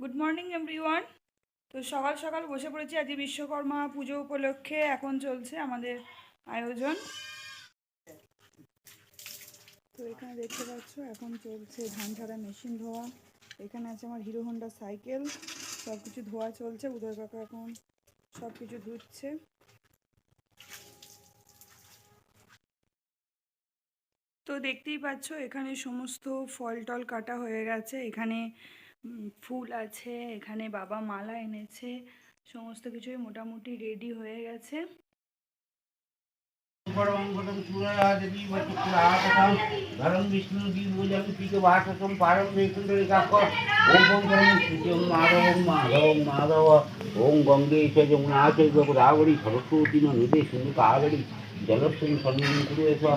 Good morning everyone তো সকাল সকাল বসে পড়েছি আজকে বিশ্বকর্মা পুজো উপলক্ষে। এখন চলছে আমাদের আয়োজন। তো এখানে দেখতে পাচ্ছ, এখন চলছে ধান ঝাড়া মেশিন ধোয়া। এখানে আছে আমার হিরো হোন্ডা সাইকেল। সব কিছু ধোয়া চলছে। উদয় কাকা এখন সব কিছু ধুচ্ছে। তো দেখতেই পাচ্ছ, এখানে সমস্ত ফল টল কাটা হয়ে গেছে। এখানে ফুল আছে, এখানে বাবা মালা এনেছে, সমস্ত কিছুই মোটামুটি রেডি হয়ে গেছে। মাধব বিষ্ণু মাধব ওম গঙ্গে যমুনা সরস্বতী নদী সিন্ধু কাগড়ি জলস্বী সন্ন্যাসী এসব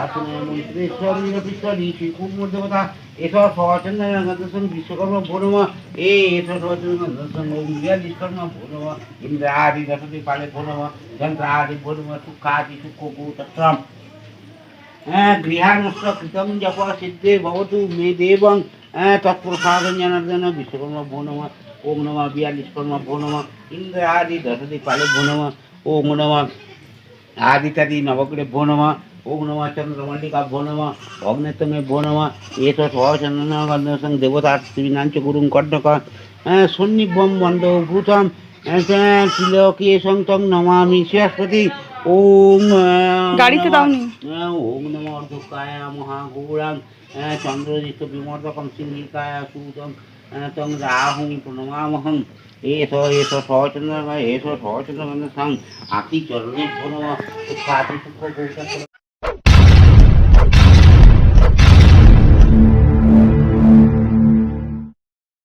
আসনমন্ত্রী এসব নিরপিশ্বরী শ্রীকুমার দেবতা এসব সবাচন্দন বিশ্বকর্মা ভোরমা, এ এসব সবাচন্দন ভোরমা, ইন্দ্রা আদি বসতি পালে ভোরমা, যন্ত্রা আদি ভোরমা সুখাদি সুকুকুতম হ্যাঁ, গৃহাণস্ব কৃতম জপ সিদ্ধে ভবতু মে দেবং হ্যাঁ, তৎপ্রসাদন জনার্দন বিশ্বকর্মা ভোনমা ওম নমা বিয়ালিশ কর্মা ভোনমা ইন্দ্র আদি দশদি পালে ভোনমা ওম নমা ఆదితది నవకుడి బోనమా ઓગણવાચરણમલિકા ભોનવા ભગ્ને તમે ભોનવા એ તો સ્વચનગર્દર્શન દેવતા શ્રીનાંચ ગુરુમ કર્ણક સન્નિભમ મંડો ભૂતમ તિલકીય સંતમ નમામિ સરસ્વતિ ઓમ গাড়িতে দাওনি ওম নমো অর্ধকায়া মহাগৌরাম চন্দ্রজিৎ বিমর্দকম সিংহিকায়া সুদম தொங்குது ஆகும் பிரணவாமகம் ஏசோ ஏசோ சோச்சந்திரம ஏசோ சோச்சந்திரமந்த சம் அத்தி சொல்றது போனவா